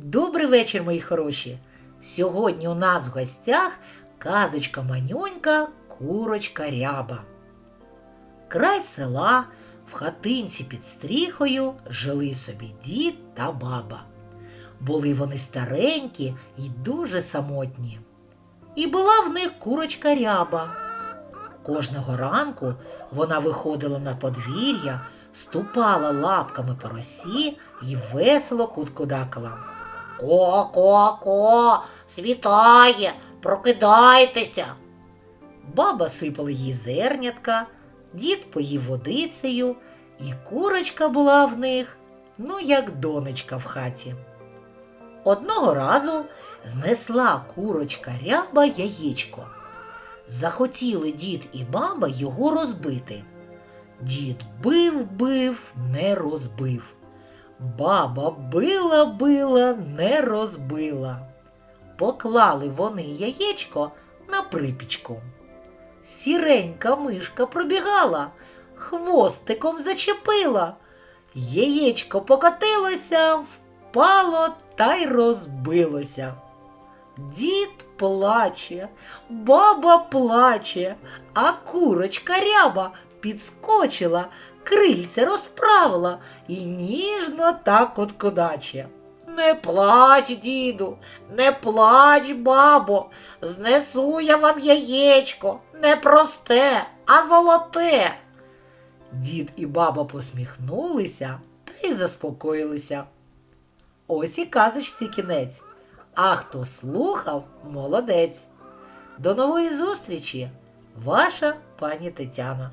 Добрий вечір, мої хороші. Сьогодні у нас в гостях казочка манюнька, курочка ряба. Край села в хатинці під стріхою жили собі дід та баба. Були вони старенькі і дуже самотні. І була в них курочка ряба. Кожного ранку вона виходила на подвір'я, ступала лапками по росі і весело куткудакала. Ко-ко-ко, світає, прокидайтеся. Баба сипала їй зернятка, дід поїв водицею, і курочка була в них, ну, як донечка в хаті. Одного разу знесла курочка ряба яєчко. Захотіли дід і баба його розбити. Дід бив, бив, не розбив. Баба била, била, не розбила. Поклали вони яєчко на припічку. Сіренька мишка пробігала, хвостиком зачепила. Яєчко покотилося, впало та й розбилося. Дід плаче, баба плаче, а курочка ряба підскочила, крильця розправила і ніжно так от кудаче. Не плач, діду, не плач, бабо, знесу я вам яєчко, не просте, а золоте. Дід і баба посміхнулися та й заспокоїлися. Ось і казочці кінець. А хто слухав, молодець. До нової зустрічі, ваша пані Тетяна.